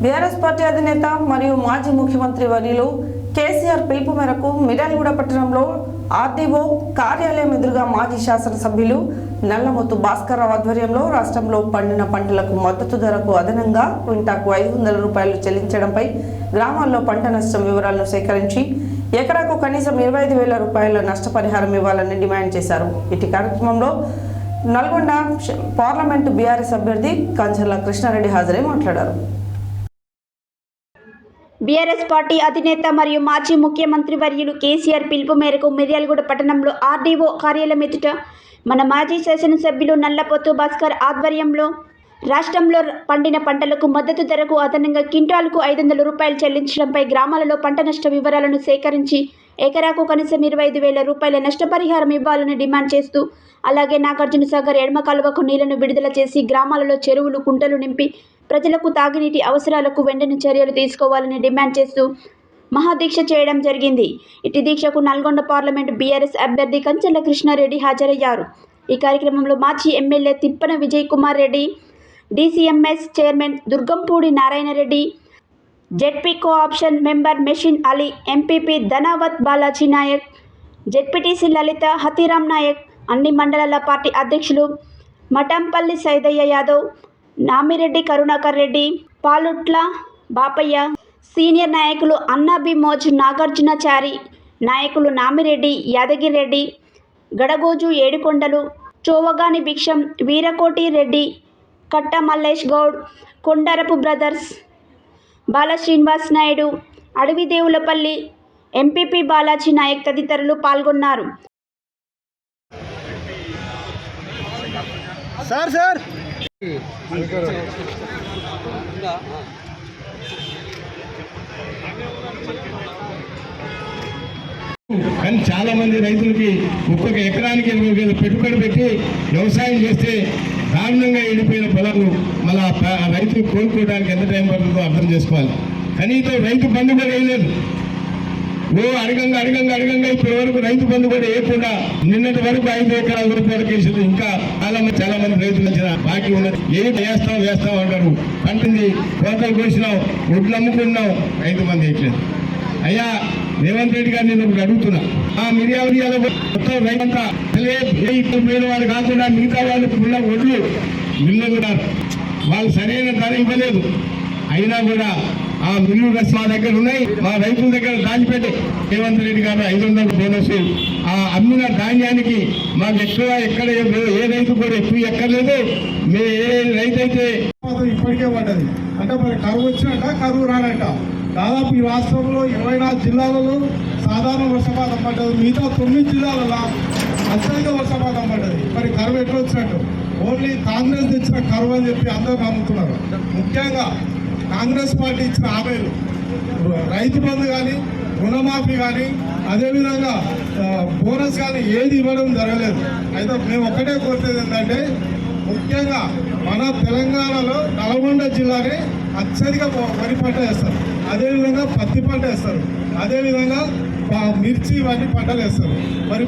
BRS party అధినేత మరియు మాజీ ముఖ్యమంత్రి వర్యులు కేసీఆర్ పిలుపు మేరకు మిర్యాలగూడ పట్టణంలో ఆర్డీఓ కార్యాలయం ఎదురుగా మాజీ శాసనసభ్యులు నల్లమొత్తు భాస్కర్రావు ఆధ్వర్యంలో రాష్ట్రంలో పండిన పంటలకు మద్దతు ధరకు అదనంగా క్వింటాకు ఐదు వందల రూపాయలు చెల్లించడంపై గ్రామాల్లో పంట నష్టం వివరాలను సేకరించి ఎకరాకు కనీసం ఇరవై ఐదు వేల రూపాయల నష్టపరిహారం ఇవ్వాలని డిమాండ్ చేశారు. ఇటు కార్యక్రమంలో నల్గొండ పార్లమెంటు బీఆర్ఎస్ అభ్యర్థి కంచర్ల కృష్ణారెడ్డి హాజరై మాట్లాడారు. బీఆర్ఎస్ పార్టీ అధినేత మరియు మాజీ ముఖ్యమంత్రి వర్యులు కేసీఆర్ పిలుపు మేరకు మిర్యాలగూడ పట్టణంలో ఆర్డీఓ కార్యాలయం ఎదుట మన మాజీ శాసనసభ్యులు నల్లపోతు భాస్కర్ ఆధ్వర్యంలో రాష్ట్రంలో పండిన పంటలకు మద్దతు ధరకు అదనంగా క్వింటాలకు ఐదు వందల రూపాయలు చెల్లించడంపై గ్రామాలలో పంట నష్ట వివరాలను సేకరించి ఎకరాకు కనీసం ఇరవై ఐదు వేల రూపాయల నష్టపరిహారం ఇవ్వాలని డిమాండ్ చేస్తూ అలాగే నాగార్జున సాగర్ ఎడమ కాలువకు నీళ్ళను విడుదల చేసి గ్రామాలలో చెరువులు కుంటలు నింపి ప్రజలకు తాగునీటి అవసరాలకు వెంటనే చర్యలు తీసుకోవాలని డిమాండ్ చేస్తూ మహాదీక్ష చేయడం జరిగింది. ఇటు దీక్షకు నల్గొండ పార్లమెంట్ బీఆర్ఎస్ అభ్యర్థి కంచెల కృష్ణారెడ్డి హాజరయ్యారు. ఈ కార్యక్రమంలో మాజీ MLA Thippana Vijay Kumar Reddy DCMS chairman Durgampudi Narayanareddy ZP co-option member machine Ali MPP Dhanavath Balaji Nayak ZPTC Lalitha Hathiram Nayak అన్ని మండలాల పార్టీ అధ్యక్షులు మఠంపల్లి సైదయ్య యాదవ్ నామిరెడ్డి కరుణాకర్ రెడ్డి పాలుట్ల బాపయ్య సీనియర్ నాయకులు అన్నాబి మోజ్ నాగార్జునాచారి నాయకులు నామిరెడ్డి యాదగిరెడ్డి గడగోజు ఏడుకొండలు చోవగాని భిక్షం వీరకోటి రెడ్డి కట్ట మల్లేష్ గౌడ్ కొండరపు బ్రదర్స్ బాల శ్రీనివాస్ నాయుడు అడవి దేవులపల్లి ఎంపీపీ బాలాజీ నాయక్ తదితరులు పాల్గొన్నారు. Sir sir! కానీ చాలా మంది రైతులకి ఒక్కొక్క ఎకరానికి ఇరవై వేలు పెట్టుబడి పెట్టి వ్యవసాయం చేస్తే దారుణంగా ఎండిపోయిన పొలాలు మళ్ళీ ఆ రైతులు కోలుకోవడానికి ఎంత టైం పడుతుందో అర్థం చేసుకోవాలి. కనీసం రైతు బంధు కూడా వేయలేదు ఓ అడగంగా అడగంగా అడగంగా ఇప్పటి వరకు రైతు బంధు కూడా వేయకుండా నిన్నటి వరకు ఐదు ఎకరాల రూపాయలు కేసులు ఇంకా చాలా మంది చాలా మంది రైతులు వచ్చిన బాకీ ఉన్నది. ఏది వేస్తాం వేస్తాం అంటారు. పంటింది కోతలు కోసినాం ఒడ్లు అమ్ముకున్నాం రైతు మంది వేయట్లేదు. అయ్యా రేవంత్ రెడ్డి గారు నేను ఒకటి అడుగుతున్నా. ఆ మిర్యాల మొత్తం రైతంతా పోయిన వాళ్ళు కాకుండా మిగతా వాళ్ళు ఉన్న ఒడ్లు నిన్న కూడా వాళ్ళు సరైన ధర ఇవ్వలేదు. అయినా కూడా ఆ మిల్లు రస్ మా దగ్గర ఉన్నాయి. మా రైతుల దగ్గర దాచిపెట్టి రేవంత్ రెడ్డి గారు ఐదు వందల బోనస్ ఆ అమ్మిన ధాన్యానికి మాకు ఎక్కువ ఎక్కడ ఏ- ఏ రైతు కూడా ఎక్కువ ఎక్కర్లేదు. మే ఏ రైతు అయితే ఇప్పటికే పడ్డది. అంటే మరి కరువు వచ్చినట్ట కరువు రానట్ట. దాదాపు ఈ రాష్ట్రంలో ఇరవై నాలుగు జిల్లాలలో సాధారణ వర్షపాతం పడ్డది. మిగతా తొమ్మిది జిల్లాలలో అత్యధిక వర్షపాతం పడ్డది. మరి కరువు ఎట్లా వచ్చినట్టు? ఓన్లీ కాంగ్రెస్ తెచ్చిన కరువు అని చెప్పి అందరూ నమ్ముతున్నారు. ముఖ్యంగా కాంగ్రెస్ పార్టీ ఇచ్చిన హామీలు రైతు బంధు కానీ రుణమాఫీ కానీ అదేవిధంగా బోనస్ కానీ ఏది ఇవ్వడం జరగలేదు. అయితే మేము ఒక్కటే కోరుతుంది ఏంటంటే ముఖ్యంగా మన తెలంగాణలో నల్గొండ జిల్లాని అత్యధిక వరి పంట వేస్తారు. అదేవిధంగా పత్తి పంట వేస్తారు. అదేవిధంగా మిర్చి ఇవన్నీ పంటలు వేస్తారు. మరి